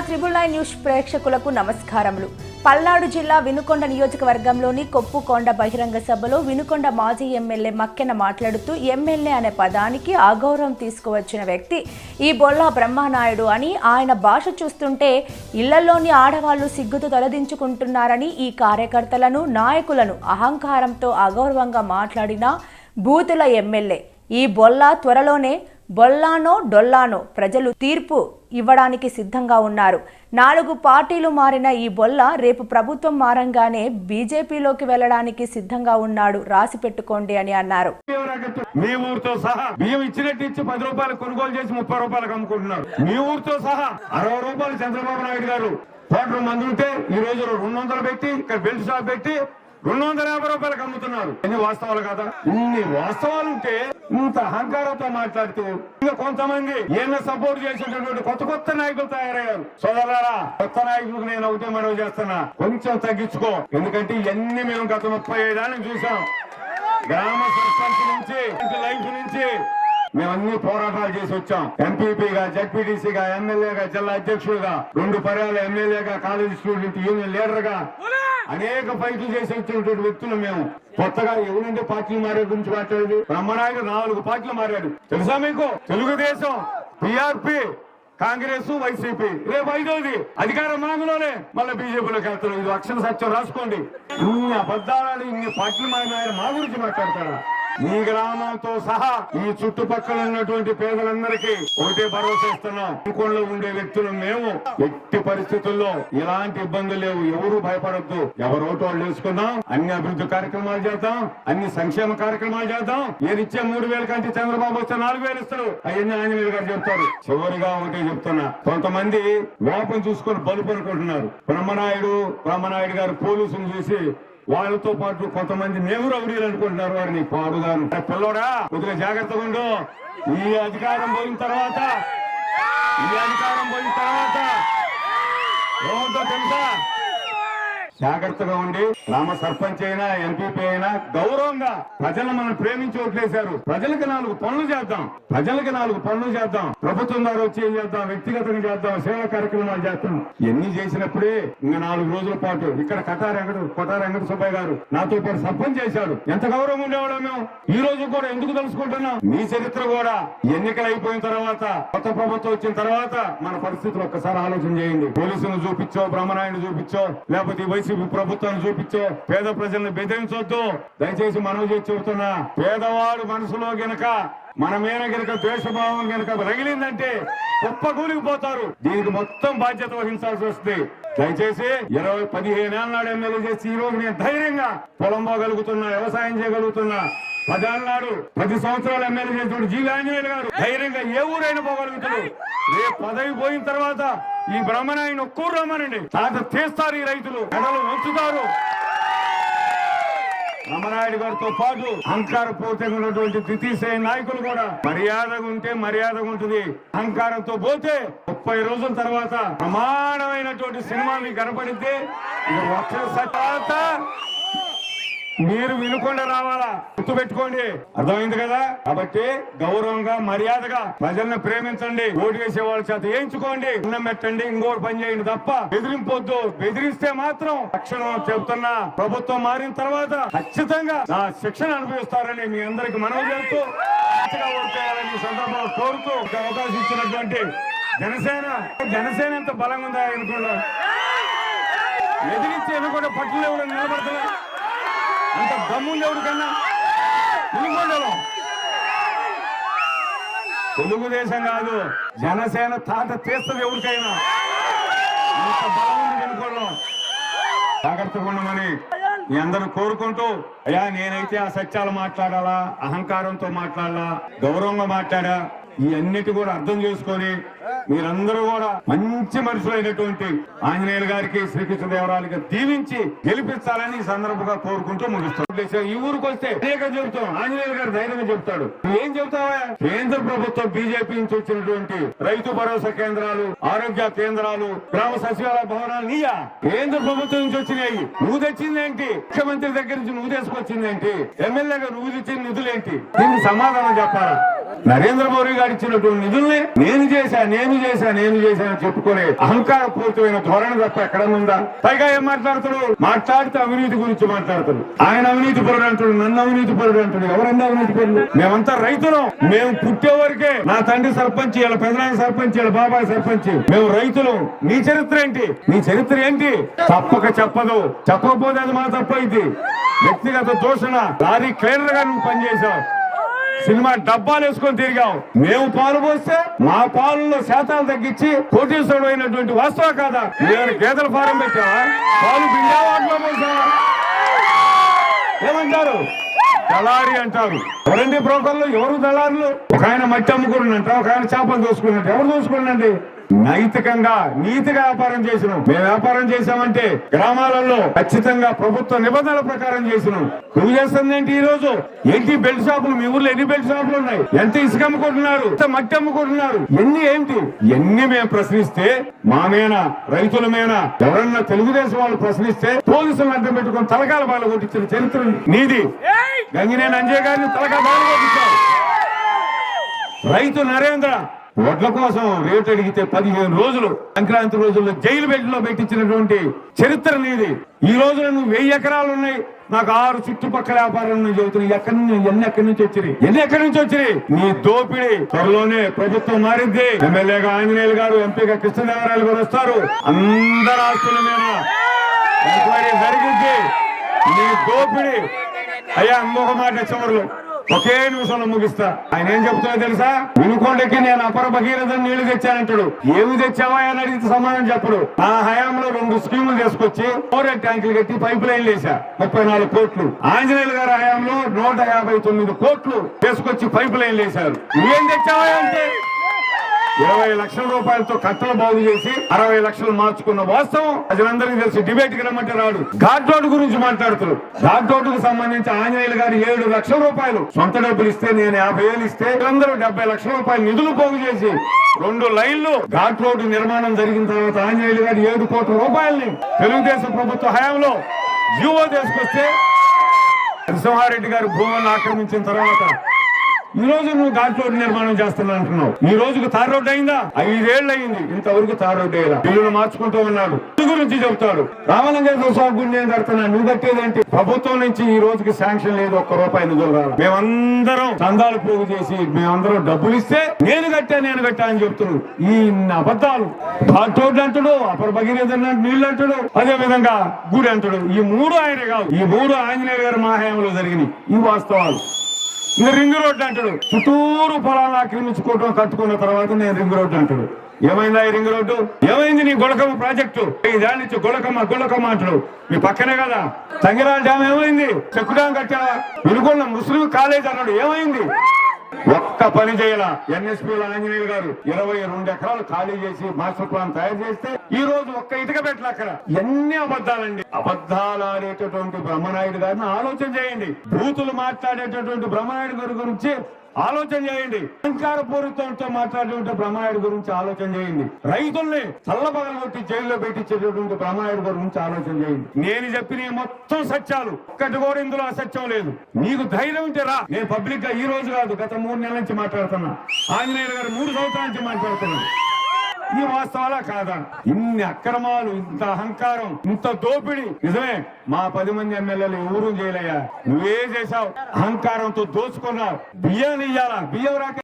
Star triple nine news ప్రేక్షకులకు నమస్కారములు. పల్నాడు జిల్లా వినుకొండ నియోజకవర్గంలోని కొప్పుకొండ బహిరంగ సభలో వినుకొండ మాజీ ఎమ్మెల్యే మక్కెన మాట్లాడుతూ ఎమ్మెల్యే అనే పదానికి అగౌరవం తీసుకువచ్చిన వ్యక్తి ఈ బొల్లా బ్రహ్మనాయుడు అని ఆయన భాష చూస్తుంటే ఇళ్ళలోని ఆడవాళ్ళు సిగ్గుతో తలదించుకుంటున్నారని ఈ కార్యకర్తలను నాయకులను అహంకారంతో అగౌరవంగా మాట్లాడిన బూతుల ఎమ్మెల్యే. ఈ బొల్లా త్వరలోనే బొల్లానో డొల్లానో ప్రజలు తీర్పు ఇవ్వడానికి సిద్ధంగా ఉన్నారు. నాలుగు పార్టీలు మారిన ఈ బొల్ల రేపు ప్రభుత్వం మారంగానే బీజేపీలోకి వెళ్ళడానికి సిద్ధంగా ఉన్నాడు రాసి పెట్టుకోండి అని అన్నారు. మీ ఊరితో సహా బియ్యం ఇచ్చినట్టు ఇచ్చి పది రూపాయలు కొనుగోలు చేసి ముప్పై రూపాయలకు అమ్ముకుంటున్నారు. మీ ఊరితో సహా అరవై రూపాయలు చంద్రబాబు నాయుడు గారు కోట్ల మంది ఉంటే ఈ రోజు రెండు వందలు పెట్టి ఇక్కడ బెల్ట్ షాప్ పెట్టి రెండు వందల యాభై రూపాయలకు అమ్ముతున్నారు. ఎన్ని వాస్తవాలు కదా? ఇన్ని వాస్తవాలు ఉంటే ఇంత అహంకారంతో మాట్లాడుతూ ఇంకా కొంతమంది ఈయన సపోర్ట్ చేసేటటువంటి కొత్త కొత్త నాయకులు తయారయ్యారు. సోదరులారా కొత్త నాయకులకు నేను ఒకటే మనవి చేస్తున్నా. కొంచెం తగ్గించుకో. ఎందుకంటే ఇవన్నీ మేము గత ముప్పై ఐదేళ్ళని చూసాం గ్రామ సర్పంచ్ నుంచి లైఫ్ నుంచి మేము అన్ని పోరాటాలు చేసి వచ్చాం. ఎంపీపీగా జడ్పీటీసీగా ఎమ్మెల్యేగా జిల్లా అధ్యక్షుడిగా రెండు పర్యాల ఎమ్మెల్యేగా కాలేజీ స్టూడెంట్ యూనియన్ లీడర్గా. అనేక ఫైట్లు చేసి వచ్చినటువంటి వ్యక్తులు మేము. కొత్తగా ఎవరంటే పార్టీలు మారే గురించి మాట్లాడేది? బ్రహ్మనాయుడు నాలుగు పార్టీలు మారాడు. తెలుసా మీకు? Telugu Desam PRP Congress YCP. రేపు ఐదోది. అధికార మాగంలోనే మళ్ళీ బీజేపీలోకి వెళ్తారు ఇది అక్షర సత్యం. రాసుకోండి. ఇన్ని అబద్ధాలని ఇన్ని పార్టీలు మారిన ఆయన మా గురించి మాట్లాడతారా? మీ గ్రామంతో సహా ఈ చుట్టుపక్కల ఉన్నటువంటి పేదలందరికీ ఒకటే భరోసా ఇస్తున్నాం. ఇంకోళ్ళు ఉండే వ్యక్తులు మేము ఎట్టి పరిస్థితుల్లో ఇలాంటి ఇబ్బందులు లేవు. ఎవరు భయపడద్దు. ఎవరోటో వాళ్ళు వేసుకుందాం. అన్ని అభివృద్ధి కార్యక్రమాలు చేద్దాం. అన్ని సంక్షేమ కార్యక్రమాలు చేద్దాం. ఏది ఇచ్చే మూడు వేల కంటే చంద్రబాబు వస్తే నాలుగు వేలు ఇస్తారు అవన్నీ ఆంజనేయులు గారు చెప్తారు. చివరిగా ఒకటే చెప్తున్నా. కొంతమంది లోపం చూసుకొని బలుపు అనుకుంటున్నారు. బ్రహ్మనాయుడు బ్రహ్మనాయుడు గారు పోలీసులు చూసి వాళ్ళతో పాటు కొంతమంది మేము రౌడీలు అనుకుంటున్నారు. వారిని పాడుదాను. అరే పిల్లోడా కొద్దిగా జాగ్రత్తగా ఉండు. ఈ అధికారం పోయిన తర్వాత ఈ అధికారం పోయిన తర్వాత ఏమవుతుందో తెలుసా? జాగ్రత్తగా ఉండి గ్రామ సర్పంచ్ అయినా ఎంపీపీ అయినా గౌరవంగా ప్రజలను మనం ప్రేమించి ఓట్లేశారు ప్రజలకు నాలుగు పనులు చేద్దాం. ప్రజలకు నాలుగు పనులు చేద్దాం. ప్రభుత్వం ద్వారా వచ్చి ఏం చేద్దాం? వ్యక్తిగతంగా చేద్దాం. సేవా కార్యక్రమాలు చేద్దాం. ఇవన్నీ చేసినప్పుడే ఇంకా నాలుగు రోజుల పాటు ఇక్కడ కటార్ వెంకట కొటార్ వెంకట సుబ్బయ్య గారు నాతో పాటు సర్పంచ్ చేశాడు ఎంత గౌరవం ఉండేవాళ్ళం మేము? ఈ రోజు కూడా ఎందుకు తెలుసుకుంటున్నాం? మీ చరిత్ర కూడా ఎన్నికలు అయిపోయిన తర్వాత కొత్త ప్రభుత్వం వచ్చిన తర్వాత మన పరిస్థితులు ఒక్కసారి ఆలోచన చేయండి. పోలీసులను చూపించో బ్రహ్మనాయుడు చూపించో లేకపోతే ఈ వైసీపీ ప్రభుత్వం చూపించే పేద ప్రజల్ని బెదిరించొద్దు. దయచేసి మనవి చేసి చెబుతున్నా పేదవాడు మనసులో గనక మన మీద గనక ద్వేషభావం గనక రగిలిందంటే గొప్ప కూలిగిపోతారు దీనికి మొత్తం బాధ్యత వహించాల్సి వస్తుంది. దయచేసి ఇరవై పదిహేను ఏళ్ళ నాడు ఎమ్మెల్యే చేసి ఈ రోజు నేను ధైర్యంగా పొలం పోగలుగుతున్నా వ్యవసాయం చేయగలుగుతున్నా. పదేళ్ళ నాడు పది సంవత్సరాలు ఎమ్మెల్యే చేసిన జీవి ఆంజనేయులు గారు ధైర్యంగా ఏ ఊరైనా పోగలుగుతారు. రేపు పదవి పోయిన తర్వాత ఈ బ్రహ్మనాయుని ఒక్కూరు రమ్మనండి తాత తీస్తారు ఈ రైతులు. మెడలు ఉంచుతారు రామనాయుడు గారితో పాటు అహంకారపూర్తంగా ఉన్నటువంటి ద్వితీయ నాయకులు కూడా మర్యాదగా ఉంటే మర్యాదగా ఉంటుంది. అహంకారంతో పోతే ముప్పై రోజుల తర్వాత ప్రమాణమైనటువంటి సినిమా మీకు కనపడితే ఇది తర్వాత మీరు వినుకుండా రావాలా? గుర్తు పెట్టుకోండి అర్థమైంది కదా? కాబట్టి గౌరవంగా మర్యాదగా ప్రజల్ని ప్రేమించండి ఓటు వేసే వాళ్ళ చేత వేయించుకోండి అన్నం పెట్టండి ఇంకోటి పని చేయండి తప్ప బెదిరింపొద్దు. బెదిరిస్తే మాత్రం తక్షణం చెబుతున్నా ప్రభుత్వం మారిన తర్వాత ఖచ్చితంగా నా శిక్షణ అనుభవిస్తారని మీ అందరికి మనవి చేస్తూ చేయాలని ఈ సందర్భంలో కోరుతూ అవకాశం ఇచ్చినటువంటి జనసేన జనసేన ఎంత బలంగా ఉందా అనుకున్నా ఎదిరించి ఎన్నుకుంటే పట్టులు ఎవరు నిలబడుతున్నా అంత దమ్ములు ఎవరు కన్నా తెలుగుదేశం కాదు జనసేన తాత తీస్తుంది ఎవరికైనా. అంత బలం ఉంది వెనుకోవడం జాగ్రత్తగా మీ అందరూ కోరుకుంటూ అయ్యా నేనైతే ఆ సత్యాలు మాట్లాడాలా అహంకారంతో మాట్లాడాలా గౌరవంగా మాట్లాడా ఈ అన్నిటి కూడా అర్థం చేసుకొని మీరందరూ కూడా మంచి మనుషులైనటువంటి ఆంజనేయులు గారికి శ్రీకృష్ణదేవరాయలకి దీవించి గెలిపించాలని ఈ సందర్భంగా కోరుకుంటూ ముగిస్తాం. ఈ ఊరికి వస్తే అనేక చెబుతాం. ఆంజనేయులు గారు ధైర్యంగా చెప్తాడు ఏం చెబుతావా? కేంద్ర ప్రభుత్వం బీజేపీ నుంచి వచ్చినటువంటి రైతు భరోసా కేంద్రాలు ఆరోగ్య కేంద్రాలు గ్రామ సచివాలయ భవనాలు నీయా? కేంద్ర ప్రభుత్వం నుంచి వచ్చినాయి. నువ్వు తెచ్చిందేంటి? ముఖ్యమంత్రి దగ్గర నుంచి నువ్వు తీసుకొచ్చిందేంటి? ఎమ్మెల్యేగా నువ్వు తెచ్చిన నిధులేంటి? దీనికి సమాధానం చెప్పాలా? నరేంద్ర మోడీ గారు ఇచ్చినటువంటి నిధుల్ని నేను చేశా నేను చేశా నేను చేశా అని చెప్పుకునే అహంకార పూర్తమైన ధోరణి తప్ప ఎక్కడ ఉందా? పైగా ఏం మాట్లాడతాడు మాట్లాడితే అవినీతి గురించి మాట్లాడతాడు ఆయన అవినీతి పరుడు అంటాడు నన్ను అవినీతి పరుడు అంటాడు ఎవరన్నా అవినీతి పరుడు? మేమంతా రైతులం. మేము పుట్టే వరకే నా తండ్రి సర్పంచ్ ఇలా పెదనాన్న సర్పంచ్ ఇలా బాబాయ్ సర్పంచ్. మేము రైతులు. నీ చరిత్ర ఏంటి? నీ చరిత్ర ఏంటి? తప్పక చెప్పదు. చెప్పకపోతే అది మా తప్ప ఇది వ్యక్తిగత దోషణ. లారీ క్లీనర్గా నువ్వు పనిచేశావు సినిమా డబ్బాలు వేసుకొని తిరిగాం. మేము పాలు పోస్తే మా పాలలో శాతాలు తగ్గించి కోటీశ్వరుడు అయినటువంటి వాస్తవ కాదా నేను గేదెల ఫారం పెట్టావా? పాలు పిండావా పోసావా? ఏమంటారు? దళారి అంటారు. ఎవరండి బ్రోకర్లు ఎవరు దళారులు? ఒక ఆయన మట్టి అమ్ముకున్నంట ఒక ఆయన చేపలు దోసుకున్నట్టు ఎవరు దోసుకున్నాండి? నైతికంగా నీతిగా వ్యాపారం చేసినాం. మేము వ్యాపారం చేసామంటే గ్రామాలలో ఖచ్చితంగా ప్రభుత్వ నిబంధనల ప్రకారం చేసినాం. నువ్వు చేస్తుంది ఏంటి ఈ రోజు ఏంటి బెల్ట్ షాపులు? మీ ఊర్లో ఎన్ని బెల్ట్ షాపులు ఉన్నాయి? ఎంత ఇసుక అమ్ముకుంటున్నారు? ఎంత మట్టి అమ్ముకుంటున్నారు? ఎన్ని ఏంటి? ఎన్ని మేము ప్రశ్నిస్తే మామేనా రైతుల మీద ఎవరన్నా తెలుగుదేశం వాళ్ళు ప్రశ్నిస్తే పోలీసులను అడ్డం పెట్టుకొని తలకాల బాల కొట్టించిన చరిత్ర నీది. గంగినేని అంజయ్ గారిని తలకాల బాల కొట్టించారు. రైతు నరేంద్ర వడ్ల కోసం రేటు అడిగితే పదిహేను రోజులు సంక్రాంతి రోజుల్లో జైలు బెడ్లో పెట్టించినటువంటి చరిత్ర నీది ఈ రోజున నువ్వు వెయ్యి ఎకరాలు ఉన్నాయి. నాకు ఆరు చుట్టుపక్కల వ్యాపారాలు ఉన్నాయి చెబుతున్నాయి ఎక్కడి నుంచి ఎన్ని ఎక్కడి నుంచి వచ్చినాయి? ఎన్ని ఎక్కడి నుంచి వచ్చినాయి? నీ దోపిడీ త్వరలోనే ప్రభుత్వం మారింది ఎమ్మెల్యేగా ఆంజనేయులు గారు ఎంపీగా కృష్ణదేవరాయలు గారు వస్తారు. అందరు ఆస్తుల మీద జరిగింది నీ దోపిడి. అయ్యా ఇంకొక మాట చివరిలో. ఒకే నిమిషంలో ముగిస్తా. ఆయన ఏం చెప్తున్నా తెలుసా? వినుకోండికి నేను అపర భగీరథం నీళ్ళు తెచ్చానంటాడు. ఏమి తెచ్చావా అని అడిగితే సమాధానం చెప్పడు. ఆ హయాంలో రెండు స్కీములు తీసుకొచ్చి ఫోరెట్ ట్యాంకులు కట్టి పైప్ లైన్ వేసా ముప్పై నాలుగు కోట్లు. ఆంజనేయులు గారి హయాంలో నూట యాభై తొమ్మిది కోట్లు తీసుకొచ్చి పైప్ లైన్ వేశారు. ఏం తెచ్చావా అంటే? ఇరవై లక్షల రూపాయలతో కట్టలు బాగు చేసి అరవై లక్షలు మార్చుకున్న వాస్తవం. ప్రజలందరికీ తెలిసి డిబేట్కి రమ్మంటే రాడు. ఘాట్ రోడ్డు గురించి మాట్లాడుతారు. ఘాట్ రోడ్డుకు సంబంధించి ఆంజనేయులు గారు ఏడు లక్షల రూపాయలు. సొంత డబ్బులు ఇస్తే నేను యాభై వేలు ఇస్తే అందరూ డెబ్బై లక్షల రూపాయలు నిధులు పోగు చేసి రెండు లైన్లు ఘాట్ రోడ్డు నిర్మాణం జరిగిన తర్వాత ఆంజనేయులు గారు ఏడు కోట్ల రూపాయల్ని తెలుగుదేశం ప్రభుత్వ హయాంలో జీవో తీసుకొస్తే నరసింహారెడ్డి గారు భూములను ఆక్రమించిన తర్వాత ఈ రోజు నువ్వు ఘాట్ రోడ్ నిర్మాణం చేస్తున్నా అంటున్నావు. ఈ రోజుకు తార్ రోడ్డు అయిందా? ఐదేళ్ళు అయింది ఇంతవరకు తార్ రోడ్ అయ్యేలా బిల్లులు మార్చుకుంటూ ఉన్నాడు. గురించి చెబుతాడు. రామలింగేశ్వర స్వామి గుడి నేను కడుతున్నా. నువ్వు కట్టేదేంటి ప్రభుత్వం నుంచి ఈ రోజుకి శాంక్షన్ లేదు. ఒక్క రూపాయి నిధులు మేమందరం చందాలు పోగు చేసి మేమందరం డబ్బులు ఇస్తే నేను కట్టా నేను కట్టా అని చెప్తున్నాడు. ఈ అబద్ధాలు. ఘాట్ రోడ్డు అంటాడు అపర భగీరథ నీళ్ళు అంటాడు. అదే విధంగా గుడి అంటాడు. ఈ మూడు ఆయనే కాదు ఈ మూడు ఆంజనేయ గారి మహాయంలో జరిగినాయి. ఈ వాస్తవాలు. ఇంకా రింగ్ రోడ్డు అంటాడు. చుట్టూరు పొలాలను ఆక్రమించుకోవటం కట్టుకున్న తర్వాత నేను రింగ్ రోడ్డు అంటాడు. ఏమైందా ఈ రింగ్ రోడ్డు? ఏమైంది నీ గొడకమ్మ ప్రాజెక్టు? దాని నుంచి గొడకమ్మ గొడకమ్మ అంటాడు. మీ పక్కనే కదా. తంగిరాల డ్యామ్ ఏమైంది? చెక్కు డ్యామ్ కట్టావా? వినుకొండ ముస్లిం కాలేజ్ అన్నాడు. ఏమైంది? ఒక్క పని చేయాల. ఎన్ఎస్పీ ఆంజనేయులు గారు ఇరవై రెండు ఎకరాలు ఖాళీ చేసి మాస్టర్ ప్లాన్ తయారు చేస్తే ఈ రోజు ఒక్క ఇటుక పెట్టలే అక్కడ. ఎన్ని అబద్ధాలండి. అబద్దాలు ఆడేటటువంటి బ్రహ్మనాయుడు గారిని ఆలోచన చేయండి. బూతులు మాట్లాడేటటువంటి బ్రహ్మనాయుడు గారి గురించి ఆలోచన చేయండి. అహంకారపూరితంతో మాట్లాడేటువంటి ప్రమాయుడు గురించి ఆలోచన చేయండి. రైతుల్ని చల్లబగలు కొట్టి జైల్లో పెట్టించేటటువంటి ప్రమాయుడు గురించి ఆలోచన చేయండి. నేను చెప్పిన మొత్తం సత్యాలు ఒక్కటి కూడా ఇందులో అసత్యం లేదు. నీకు ధైర్యం ఉంటే రా. నేను పబ్లిక్గా ఈ రోజు కాదు గత మూడు నెలల నుంచి మాట్లాడుతున్నా. ఆంజనేయులు గారు మూడు సంవత్సరాల నుంచి మాట్లాడుతున్నాను ఈ వాస్తవాలా కాదా? ఇన్ని అక్రమాలు ఇంత అహంకారం ఇంత దోపిడి. నిజమే మా పది మంది ఎమ్మెల్యేలు ఎవరూ చేయలేయా? నువ్వే చేశావు. అహంకారంతో దోచుకున్నావు. బియ్యాన్ని ఇయ్యాలా? బియ్యం రాక